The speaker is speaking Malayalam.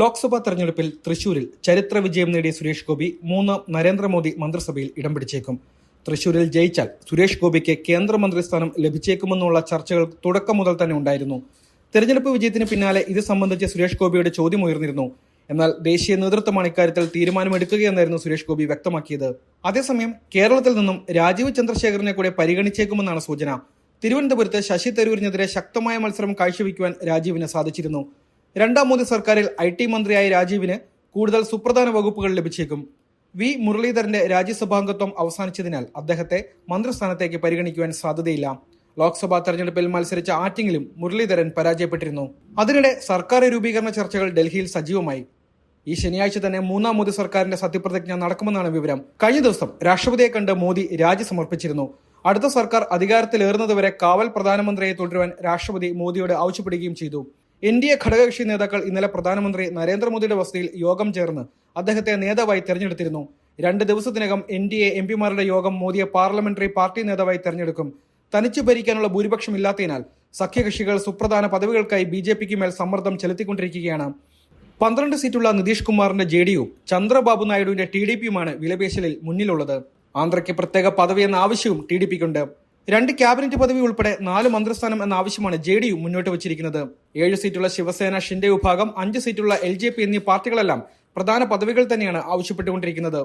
ലോക്സഭാ തെരഞ്ഞെടുപ്പിൽ തൃശൂരിൽ ചരിത്ര വിജയം നേടിയ സുരേഷ് ഗോപി മൂന്ന് നരേന്ദ്രമോദി മന്ത്രിസഭയിൽ ഇടം പിടിച്ചേക്കും. തൃശൂരിൽ ജയിച്ചാൽ സുരേഷ് ഗോപിക്ക് കേന്ദ്രമന്ത്രി സ്ഥാനം ലഭിച്ചേക്കുമെന്നുള്ള ചർച്ചകൾ തുടക്കം മുതൽ തന്നെ ഉണ്ടായിരുന്നു. തെരഞ്ഞെടുപ്പ് വിജയത്തിന് പിന്നാലെ ഇത് സംബന്ധിച്ച് സുരേഷ് ഗോപിയുടെ ചോദ്യം ഉയർന്നിരുന്നു. എന്നാൽ ദേശീയ നേതൃത്വമാണ് ഇക്കാര്യത്തിൽ തീരുമാനമെടുക്കുകയെന്നായിരുന്നു സുരേഷ് ഗോപി വ്യക്തമാക്കിയത്. അതേസമയം കേരളത്തിൽ നിന്നും രാജീവ് ചന്ദ്രശേഖരനെ കൂടെ പരിഗണിച്ചേക്കുമെന്നാണ് സൂചന. തിരുവനന്തപുരത്ത് ശശി തരൂരിനെതിരെ ശക്തമായ മത്സരം കാഴ്ചവെക്കുവാൻ രാജീവിന് സാധിച്ചിരുന്നു. രണ്ടാം മോദി സർക്കാരിൽ ഐ ടി മന്ത്രിയായ രാജീവിന് കൂടുതൽ സുപ്രധാന വകുപ്പുകൾ ലഭിച്ചേക്കും. വി. മുരളീധരന്റെ രാജ്യസഭാംഗത്വം അവസാനിച്ചതിനാൽ അദ്ദേഹത്തെ മന്ത്രിസ്ഥാനത്തേക്ക് പരിഗണിക്കുവാൻ സാധ്യതയില്ല. ലോക്സഭാ തെരഞ്ഞെടുപ്പിൽ മത്സരിച്ച ആറ്റിങ്ങിലും മുരളീധരൻ പരാജയപ്പെട്ടിരുന്നു. അതിനിടെ സർക്കാർ രൂപീകരണ ചർച്ചകൾ ഡൽഹിയിൽ സജീവമായി. ഈ ശനിയാഴ്ച തന്നെ മൂന്നാം മോദി സർക്കാരിന്റെ സത്യപ്രതിജ്ഞ നടക്കുമെന്നാണ് വിവരം. കഴിഞ്ഞ ദിവസം രാഷ്ട്രപതിയെ കണ്ട് മോദി രാജി സമർപ്പിച്ചിരുന്നു അടുത്ത സർക്കാർ അധികാരത്തിലേറുന്നതുവരെ കാവൽ പ്രധാനമന്ത്രിയെ തുടരുവാൻ രാഷ്ട്രപതി മോദിയോട് ആവശ്യപ്പെടുകയും ചെയ്തു. എൻ ഡി എ ഘടകകക്ഷി നേതാക്കൾ ഇന്നലെ പ്രധാനമന്ത്രി നരേന്ദ്രമോദിയുടെ വസതിയിൽ യോഗം ചേർന്ന് അദ്ദേഹത്തെ നേതാവായി തെരഞ്ഞെടുത്തിരുന്നു. രണ്ട് ദിവസത്തിനകം എൻ ഡി എ എം പിമാരുടെ യോഗം മോദിയെ പാർലമെന്ററി പാർട്ടി നേതാവായി തെരഞ്ഞെടുക്കും. തനിച്ചു ഭരിക്കാനുള്ള ഭൂരിപക്ഷം ഇല്ലാത്തതിനാൽ സഖ്യകക്ഷികൾ സുപ്രധാന പദവികൾക്കായി ബി ജെ പിക്ക് മേൽ സമ്മർദ്ദം ചെലുത്തിക്കൊണ്ടിരിക്കുകയാണ്. പന്ത്രണ്ട് സീറ്റുള്ള നിതീഷ് കുമാറിന്റെ ജെ ഡിയും ചന്ദ്രബാബു നായിഡുവിന്റെ ടി ഡി പിയുമാണ് വിലപേശലിൽ മുന്നിലുള്ളത്. ആന്ധ്രയ്ക്ക് പ്രത്യേക പദവി എന്ന ആവശ്യവും ടി ഡി പിക്കുണ്ട്. രണ്ട് ക്യാബിനറ്റ് പദവി ഉൾപ്പെടെ നാല് മന്ത്രിസ്ഥാനം എന്ന ആവശ്യമാണ് ജെ ഡി യു മുന്നോട്ട് വച്ചിരിക്കുന്നത്. ഏഴ് സീറ്റുള്ള ശിവസേന ഷിൻഡെ വിഭാഗം അഞ്ച് സീറ്റുള്ള എൽ ജെ പി എന്നീ പാർട്ടികളെല്ലാം പ്രധാന പദവികൾ തന്നെയാണ് ആവശ്യപ്പെട്ടുകൊണ്ടിരിക്കുന്നത്.